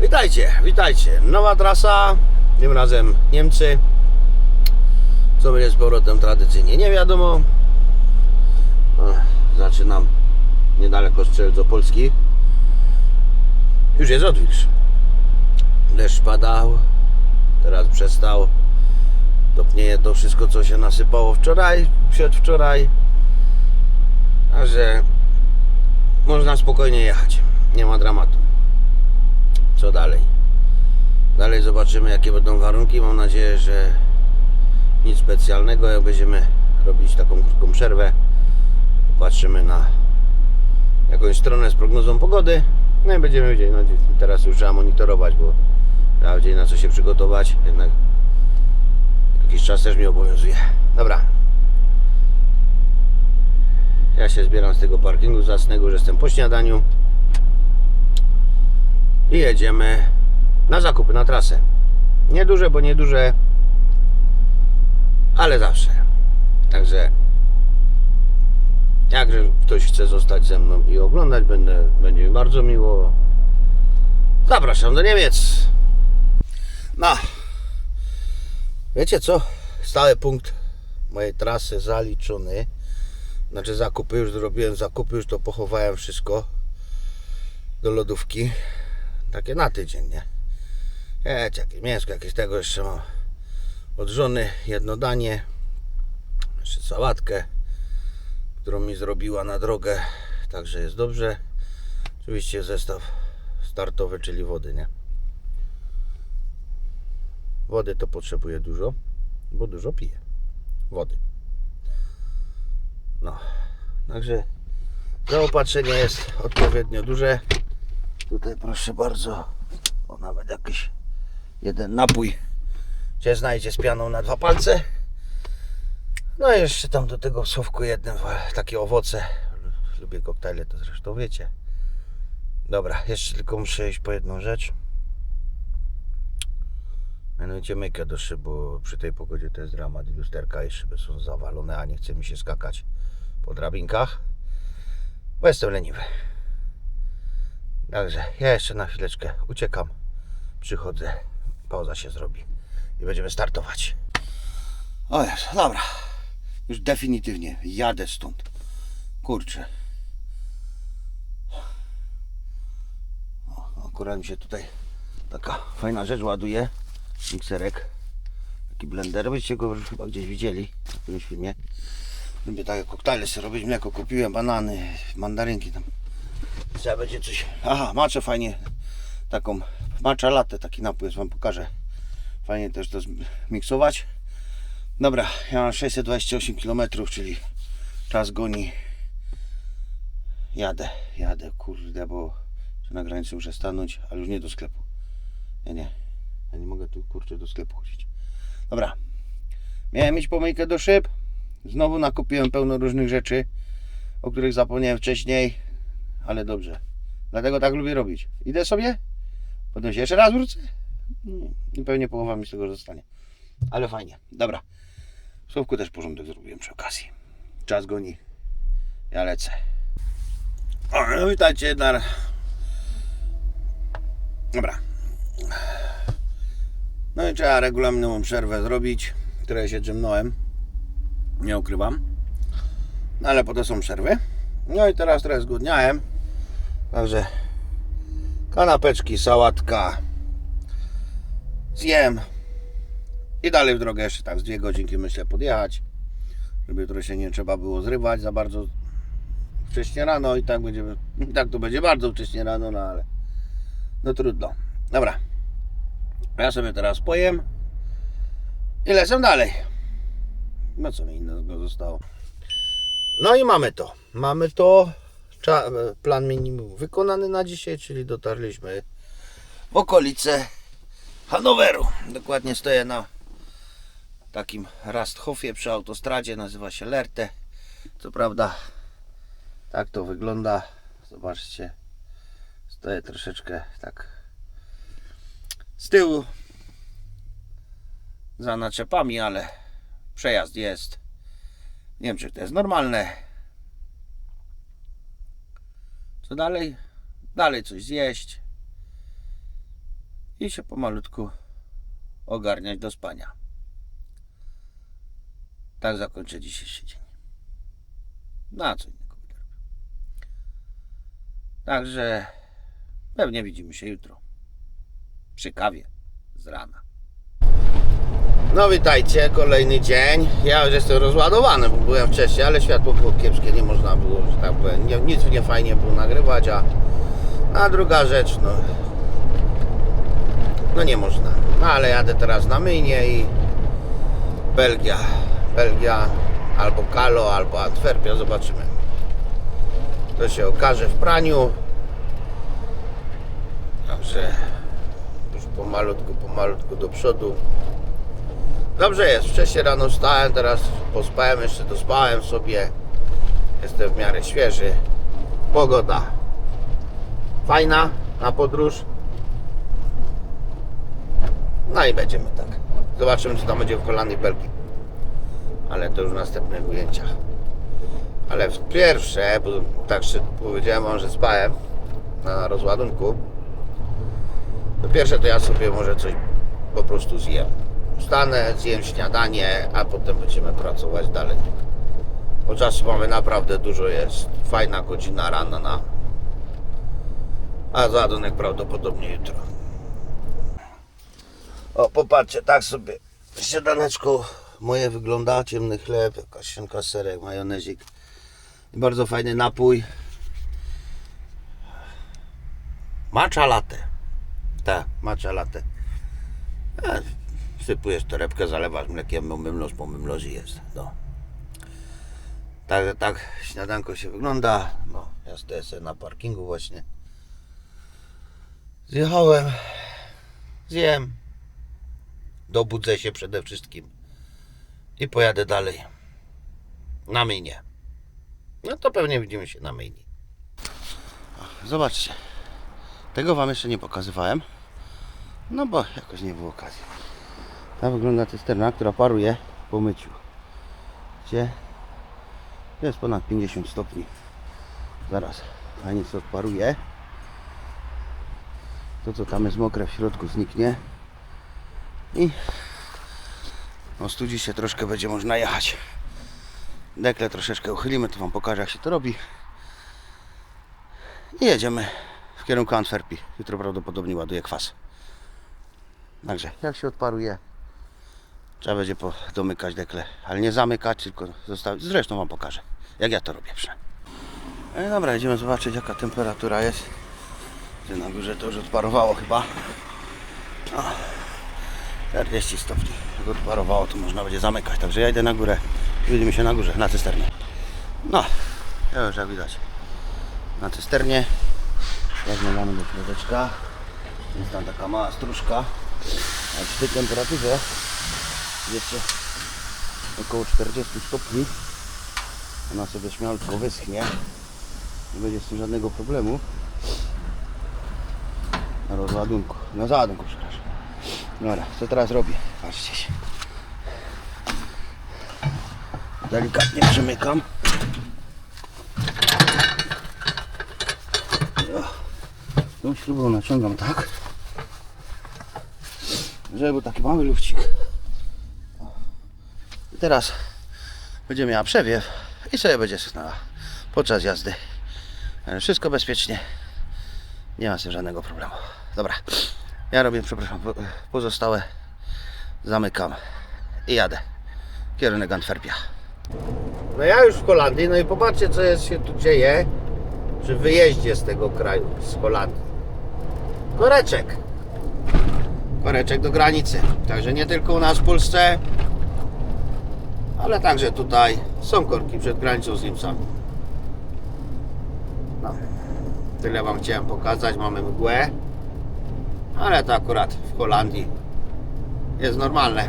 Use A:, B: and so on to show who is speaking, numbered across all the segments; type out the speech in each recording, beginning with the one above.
A: Witajcie, witajcie. Nowa trasa, tym razem Niemcy. Co będzie z powrotem tradycyjnie, nie wiadomo. Zaczynam niedaleko Strzelc Opolski. Już jest odwilż. Deszcz padał, teraz przestał. Topnieje to wszystko, co się nasypało wczoraj, przedwczoraj. Także można spokojnie jechać. Nie ma dramatu. Co dalej? Dalej zobaczymy, jakie będą warunki. Mam nadzieję, że nic specjalnego. Jak będziemy robić taką krótką przerwę, patrzymy na jakąś stronę z prognozą pogody. No i będziemy wiedzieli. No, teraz już trzeba monitorować, bo trzeba wiedzieć na co się przygotować. Jednak jakiś czas też mnie obowiązuje. Dobra. Ja się zbieram z tego parkingu zacnego, że jestem po śniadaniu i jedziemy na zakupy, na trasę. Nieduże, bo nieduże, ale zawsze. Także jakże ktoś chce zostać ze mną i oglądać, będę, będzie mi bardzo miło. Zapraszam do Niemiec. No, wiecie co? Stały punkt mojej trasy zaliczony. Znaczy zakupy już zrobiłem, zakupy już to pochowałem wszystko do lodówki. Takie na tydzień, nie? Wiecie, jakieś mięsko, jakieś tego jeszcze mam od żony, jedno danie, jeszcze sałatkę, którą mi zrobiła na drogę, także jest dobrze. Oczywiście zestaw startowy, czyli wody, nie? Wody to potrzebuję dużo, bo dużo piję. Wody. No, także zaopatrzenie jest odpowiednio duże. Tutaj proszę bardzo, o nawet jakiś jeden napój się znajdzie z pianą na dwa palce. No i jeszcze tam do tego w słówku jednym takie owoce. Lubię koktajle, to zresztą wiecie. Dobra, jeszcze tylko muszę iść po jedną rzecz. Mianowicie mykę do szyb, bo przy tej pogodzie to jest dramat. Lusterka i szyby są zawalone, a nie chce mi się skakać po drabinkach, bo jestem leniwy. Także ja jeszcze na chwileczkę uciekam, przychodzę, pauza się zrobi i będziemy startować. O jest, dobra. Już definitywnie jadę stąd. Kurczę. O, akurat mi się tutaj taka fajna rzecz ładuje. Mikserek. Taki blender. Byście go chyba gdzieś widzieli w którymś filmie. Lubię takie koktajle sobie robić. Mleko kupiłem, banany, mandarynki tam. Trzeba będzie coś. Aha, maczę fajnie. Taką macza latę, taki napój jest, wam pokażę. Fajnie też to miksować. Dobra, ja mam 628 km, czyli czas goni. Jadę, jadę, kurde, bo na granicy muszę stanąć, ale już nie do sklepu. Nie, nie. Ja nie mogę tu kurczę do sklepu chodzić. Dobra. Miałem mieć pomyjkę do szyb. Znowu nakupiłem pełno różnych rzeczy, o których zapomniałem wcześniej, ale dobrze. Dlatego tak lubię robić. Idę sobie, potem się jeszcze raz wrócę i pewnie połowa mi z tego zostanie. Ale fajnie. Dobra. W słówku też porządek zrobiłem przy okazji. Czas goni. Ja lecę. O, witajcie. Dar. Dobra. No i trzeba regulaminową przerwę zrobić, której się drzemnąłem. Nie ukrywam. No ale po to są przerwy. No i teraz trochę zgłodniałem. Także kanapeczki, sałatka. Zjem. I dalej w drogę jeszcze tak z dwie godzinki myślę podjechać. Żeby jutro się nie trzeba było zrywać za bardzo wcześnie rano i tak będzie, i tak to będzie bardzo wcześnie rano, no ale no trudno. Dobra. Ja sobie teraz pojem i lecę dalej. No co mi innego zostało. No i mamy to. Mamy to. Plan minimum wykonany na dzisiaj, czyli dotarliśmy w okolice Hanoweru. Dokładnie stoję na takim Rasthofie przy autostradzie, nazywa się Lerte. Co prawda tak to wygląda. Zobaczcie. Stoję troszeczkę tak z tyłu za naczepami, ale przejazd jest. Nie wiem, czy to jest normalne. Co dalej? Dalej coś zjeść. i się pomalutku ogarniać do spania. Tak zakończę dzisiejszy dzień. Na co innego będę robił. Także pewnie widzimy się jutro. Przy kawie z rana. No witajcie, kolejny dzień. Ja już jestem rozładowany, bo byłem wcześniej, ale światło było kiepskie, nie można było, że tak powiem, nie, nic nie fajnie było nagrywać, a, a druga rzecz, no, no nie można. No ale jadę teraz na myjnie i Belgia, Belgia albo Kalo, albo Antwerpia, zobaczymy. To się okaże w praniu. Także już pomalutku, pomalutku do przodu. Dobrze jest, wcześniej rano wstałem, teraz pospałem, jeszcze dospałem sobie. Jestem w miarę świeży. Pogoda fajna na podróż. No i będziemy tak. Zobaczymy co tam będzie w Holandii i. Ale to już w następnych ujęciach. Ale w pierwsze, bo tak powiedziałem wam, że spałem na rozładunku. To pierwsze to ja sobie może coś po prostu zjem. Wstanę, zjem śniadanie, a potem będziemy pracować dalej. Bo czasu mamy naprawdę dużo jest. Fajna godzina ranna. A załadunek prawdopodobnie jutro. O, popatrzcie, tak sobie śniadaneczko moje wygląda. Ciemny chleb, jakaś serek, majonezik. I bardzo fajny napój. Matcha latte. Tak, matcha latte. Sypujesz torebkę, zalewasz mlekiem, mymloz po mymlozie jest. No. Tak, tak śniadanko się wygląda. No, ja stoję sobie na parkingu właśnie. Zjechałem. Zjem. Dobudzę się przede wszystkim. I pojadę dalej. Na myjnie. No to pewnie widzimy się na myjni. Zobaczcie. Tego wam jeszcze nie pokazywałem. No bo jakoś nie było okazji. Ta wygląda cysterna, która paruje po myciu. Gdzie jest ponad 50 stopni. Zaraz fajnie co odparuje. To co tam jest mokre w środku zniknie. I ostudzi się troszkę będzie można jechać. Dekle troszeczkę uchylimy, to wam pokażę jak się to robi. I jedziemy w kierunku Antwerpii. Jutro prawdopodobnie ładuję kwas. Także jak się odparuje, trzeba będzie domykać dekle, ale nie zamykać, tylko zostawić. Zresztą Wam pokażę, jak ja to robię przynajmniej. No dobra, idziemy zobaczyć jaka temperatura jest. Gdzie na górze to już odparowało chyba. O, 40 stopni. Jak odparowało, to można będzie zamykać. Także ja idę na górę. Widzimy się na górze, na cysternie. No, ja już jak widać. Na cysternie. Weźmiemy do środeczka. Jest tam taka mała stróżka. A przy tej temperaturze jeszcze około 40 stopni. Ona sobie śmiałko wyschnie. Nie będzie z tym żadnego problemu. Na rozładunku, na załadunku przepraszam. Dobra, co teraz robię? patrzcie się. Delikatnie przymykam. Tą śrubą naciągam tak żeby był taki mały lufcik. Teraz będzie miała przewiew i sobie będzie sygnała podczas jazdy. E, Wszystko bezpiecznie. Nie ma z tym żadnego problemu. Dobra. Ja robię, przepraszam, po- pozostałe zamykam i jadę. Kierunek Antwerpia. No ja już w Holandii, no i popatrzcie co jest, się tu dzieje przy wyjeździe z tego kraju, z Holandii. Koreczek koreczek do granicy. Także nie tylko u nas w Polsce, ale także tutaj są korki przed granicą z Niemcami. No. Tyle Wam chciałem pokazać. Mamy mgłę, ale to akurat w Holandii jest normalne.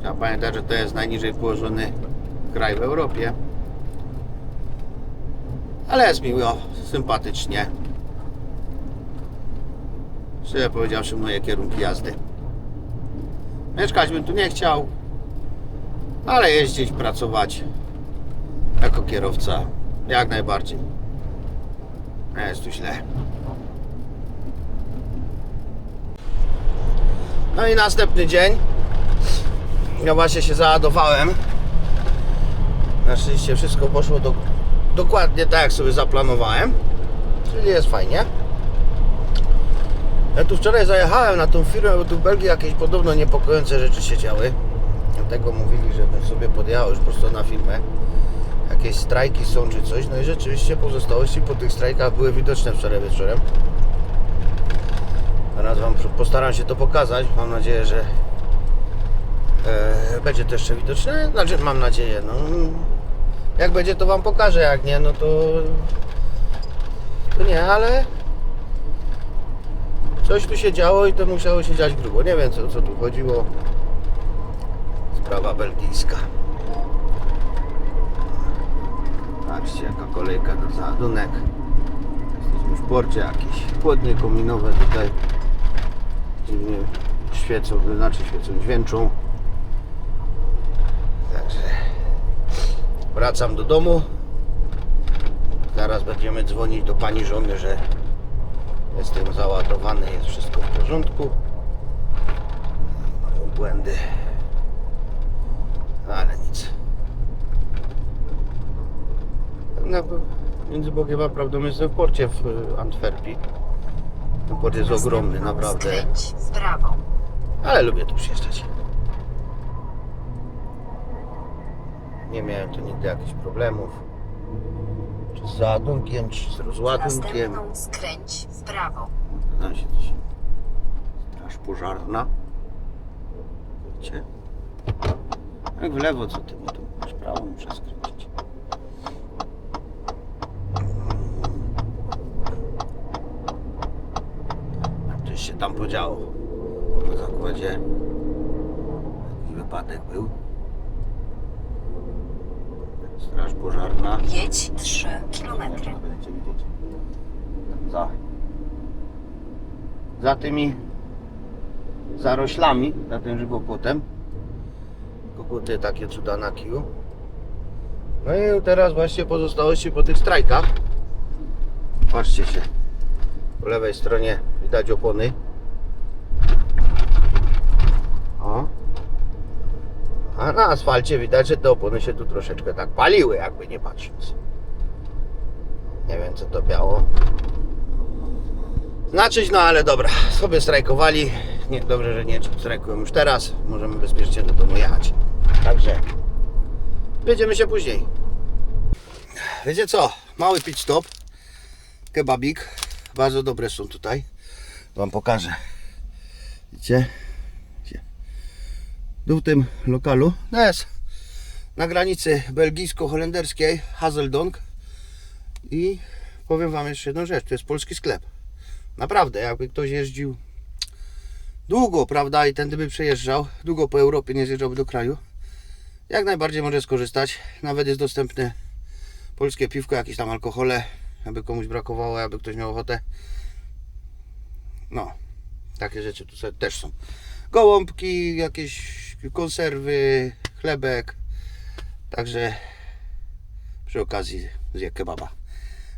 A: Trzeba pamiętać, że to jest najniżej położony kraj w Europie. Ale jest miło, sympatycznie. Szczerze powiedziawszy, moje kierunki jazdy. Mieszkać bym tu nie chciał, ale jeździć, pracować jako kierowca jak najbardziej. Nie jest tu źle. No i następny dzień. Ja właśnie się załadowałem. Na szczęście wszystko poszło do, dokładnie tak, jak sobie zaplanowałem. Czyli jest fajnie. Ja tu wczoraj zajechałem na tą firmę, bo tu w Belgii jakieś podobno niepokojące rzeczy się działy. Dlatego mówili, żebym sobie podjechał już prosto na firmę. Jakieś strajki są czy coś. No i rzeczywiście pozostałości po tych strajkach były widoczne wczoraj wieczorem. Teraz Wam postaram się to pokazać. Mam nadzieję, że e, będzie to jeszcze widoczne. Znaczy, mam nadzieję. No, jak będzie, to Wam pokażę. Jak nie, no to, to nie, ale coś tu się działo i to musiało się dziać grubo. Nie wiem, co, co tu chodziło. Sprawa belgijska. Patrzcie, jaka kolejka na załadunek. Jesteśmy w porcie jakieś chłodnie kominowe tutaj. Dziwnie świecą, znaczy świecą, dźwięczą. Także wracam do domu. Zaraz będziemy dzwonić do pani żony, że jestem załadowany, jest wszystko w porządku. Mam błędy. Ale nic. No, bo między Bogiem a prawdą jestem w porcie w y, Antwerpii. Ten port jest ogromny, naprawdę.
B: Skręć w prawo.
A: Ale lubię tu przyjeżdżać. Nie miałem tu nigdy jakichś problemów. Czy z załadunkiem, czy z rozładunkiem.
B: Następną skręć w prawo.
A: Znam się coś. Straż pożarna. Wiecie? Jak w lewo, co ty? Bo tu masz prawo muszę skręcić. A coś się tam podziało. Na zakładzie. Jakiś wypadek był. Straż pożarna.
B: Jedź 3 kilometry.
A: Będziecie widzieć. Za, za tymi zaroślami, za tym żywopłotem. Koguty takie cuda na kiju. No i teraz właśnie pozostałości po tych strajkach. Patrzcie się. Po lewej stronie widać opony. O. A na asfalcie widać, że te opony się tu troszeczkę tak paliły, jakby nie patrząc. Nie wiem co to miało znaczyć, no ale dobra, sobie strajkowali. Nie, dobrze, że nie strajkują już teraz. Możemy bezpiecznie do domu jechać. Także będziemy się później. Wiecie co? Mały pit stop. Kebabik. Bardzo dobre są tutaj. Wam pokażę. Widzicie? Widzicie? Tu w tym lokalu. No jest na granicy belgijsko-holenderskiej Hazeldonk. I powiem Wam jeszcze jedną rzecz, to jest polski sklep. Naprawdę, jakby ktoś jeździł długo, prawda, i tędy by przejeżdżał, długo po Europie nie zjeżdżałby do kraju, jak najbardziej może skorzystać. Nawet jest dostępne polskie piwko, jakieś tam alkohole, aby komuś brakowało, aby ktoś miał ochotę. No, takie rzeczy tu też są. Gołąbki, jakieś konserwy, chlebek. Także przy okazji zje kebaba.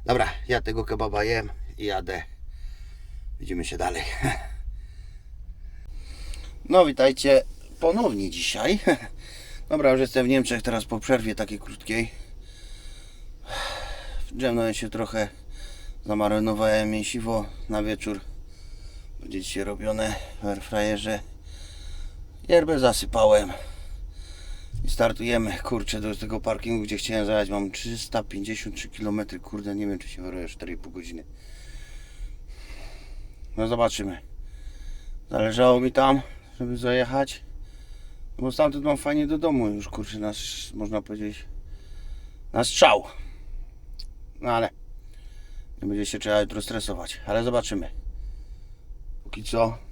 A: Dobra, ja tego kebaba jem i jadę. Widzimy się dalej. No, witajcie ponownie dzisiaj. Dobra, już jestem w Niemczech teraz po przerwie takiej krótkiej. Drzemnąłem się trochę, zamarynowałem mięsiwo na wieczór. Będzie dzisiaj robione w airfryerze. Yerbę zasypałem. I startujemy, kurczę, do tego parkingu, gdzie chciałem zajechać. Mam 353 km, kurde, nie wiem, czy się wyrobię 4,5 godziny. No zobaczymy. Zależało mi tam, żeby zajechać. No Bo stamtąd mam fajnie do domu już, kurczę, nasz, można powiedzieć, na strzał. No ale nie będzie się trzeba jutro stresować, ale zobaczymy. Póki co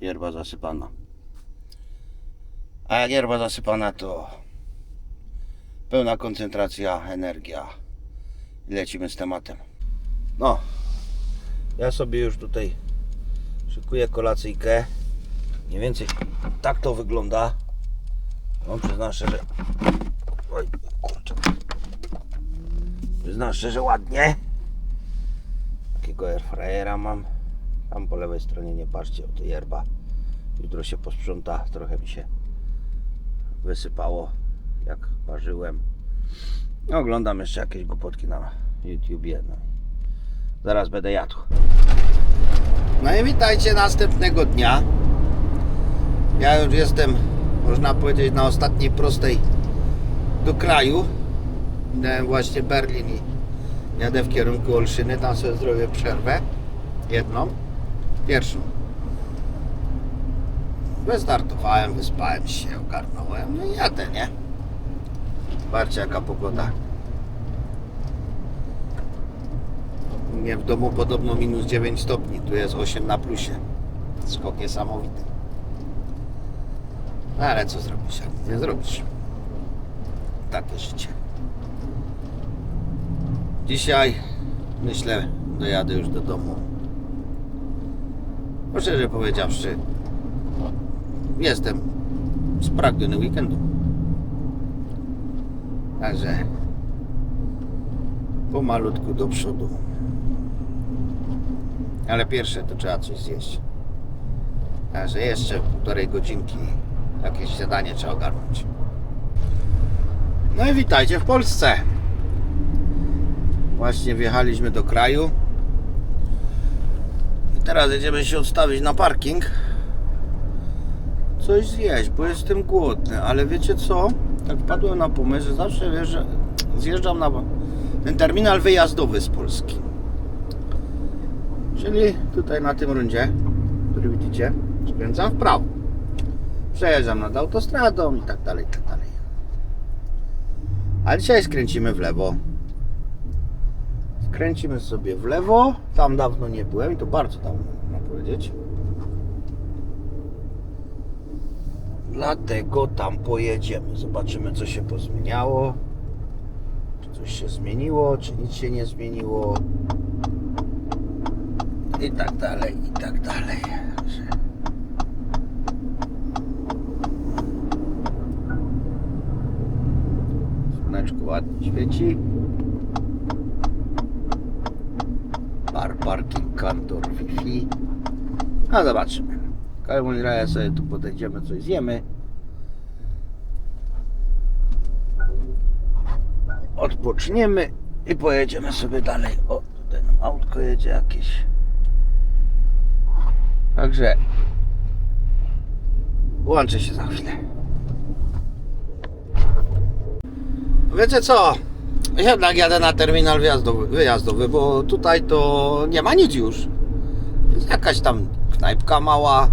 A: Yerba zasypana. A jak yerba zasypana, to pełna koncentracja, energia. I lecimy z tematem. No, ja sobie już tutaj szykuję kolacyjkę. Mniej więcej tak to wygląda. No, przyznam szczerze. Oj, kurczę. Przyznam szczerze, ładnie. Takiego airfryera mam. Tam po lewej stronie nie patrzcie, o to yerba. Jutro się posprząta, trochę mi się wysypało, jak parzyłem. Oglądam jeszcze jakieś głupotki na YouTubie. No. Zaraz będę jadł. No i witajcie następnego dnia. Ja już jestem, można powiedzieć, na ostatniej prostej do kraju. Miałem właśnie Berlin i jadę w kierunku Olszyny. Tam sobie zrobię przerwę. Jedną. Pierwszą. Wystartowałem, wyspałem się, ogarnąłem. No i jadę, nie? Zobaczcie jaka pogoda. Nie w domu podobno minus 9 stopni. Tu jest 8 na plusie. Skok niesamowity. No ale co zrobisz? jak Nie zrobisz. Takie życie. Dzisiaj myślę dojadę już do domu. Bo szczerze powiedziawszy, jestem spragniony weekendu. Także pomalutku do przodu. Ale pierwsze to trzeba coś zjeść. Także jeszcze półtorej godzinki jakieś śniadanie trzeba ogarnąć. No i witajcie w Polsce. Właśnie wjechaliśmy do kraju. Teraz jedziemy się odstawić na parking. Coś zjeść, bo jestem głodny, ale wiecie co? Tak wpadłem na pomysł, że zawsze wiesz, że zjeżdżam na ten terminal wyjazdowy z Polski. Czyli tutaj na tym rundzie, który widzicie, skręcam w prawo. Przejeżdżam nad autostradą i tak dalej, i tak dalej. A dzisiaj skręcimy w lewo. Skręcimy sobie w lewo. Tam dawno nie byłem i to bardzo dawno, można powiedzieć. Dlatego tam pojedziemy. Zobaczymy, co się pozmieniało. Czy coś się zmieniło, czy nic się nie zmieniło. I tak dalej, i tak dalej. Słoneczko ładnie świeci. Bar parking kantor Wi-Fi. A zobaczymy. W każdym sobie tu podejdziemy, coś zjemy. Odpoczniemy i pojedziemy sobie dalej. O, tutaj nam autko jedzie jakieś. Także łączę się za chwilę. Wiecie co? Jednak jadę na terminal wyjazdowy, bo tutaj to nie ma nic już. Jest jakaś tam knajpka mała,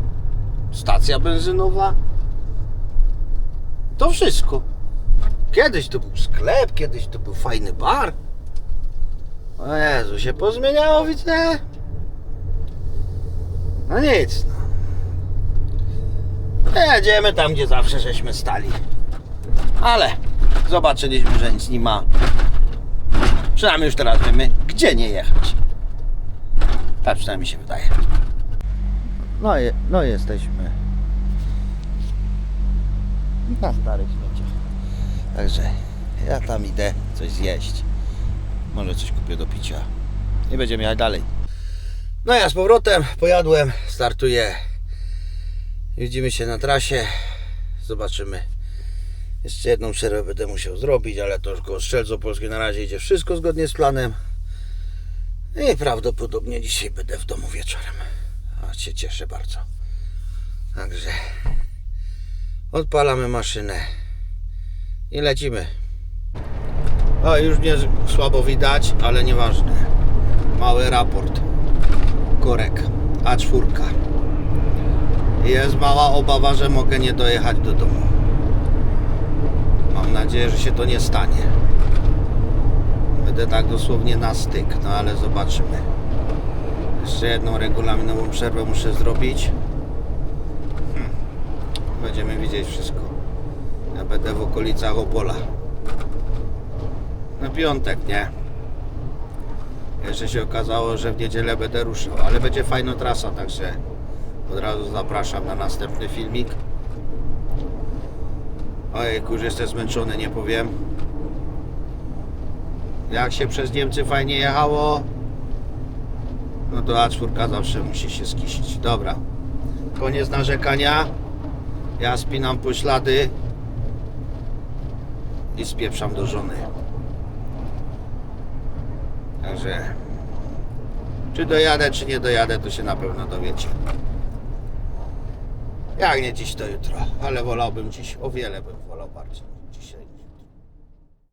A: stacja benzynowa. To wszystko. Kiedyś to był sklep, kiedyś to był fajny bar. O Jezu, się pozmieniało, widzę. No nic, no. Jedziemy tam, gdzie zawsze żeśmy stali. Ale zobaczyliśmy, że nic nie ma. Przynajmniej już teraz wiemy, gdzie nie jechać. Tak przynajmniej się wydaje. No, je, no jesteśmy na starych śmieciach. Także ja tam idę coś zjeść. Może coś kupię do picia. I będziemy jechać dalej. No ja z powrotem pojadłem, startuję. Widzimy się na trasie. Zobaczymy. Jeszcze jedną przerwę będę musiał zrobić, ale to już koło Strzelco Polskie na razie idzie wszystko zgodnie z planem. I prawdopodobnie dzisiaj będę w domu wieczorem. A się cieszę bardzo. Także odpalamy maszynę i lecimy. O, już mnie słabo widać, ale nieważne. Mały raport. Korek. A4. Jest mała obawa, że mogę nie dojechać do domu. Nadzieję, że się to nie stanie. Będę tak dosłownie na styk, no ale zobaczymy. Jeszcze jedną regulaminową przerwę muszę zrobić. Hmm. Będziemy widzieć wszystko. Ja będę w okolicach Opola. Na piątek, nie? Jeszcze się okazało, że w niedzielę będę ruszał, ale będzie fajna trasa, także od razu zapraszam na następny filmik. Ojej, już jestem zmęczony, nie powiem. Jak się przez Niemcy fajnie jechało. no to A4 zawsze musi się skisić. Dobra. Koniec narzekania. Ja spinam poślady i spieprzam do żony. Także czy dojadę, czy nie dojadę, to się na pewno dowiecie. Jak nie dziś, to jutro, ale wolałbym dziś, o wiele bym.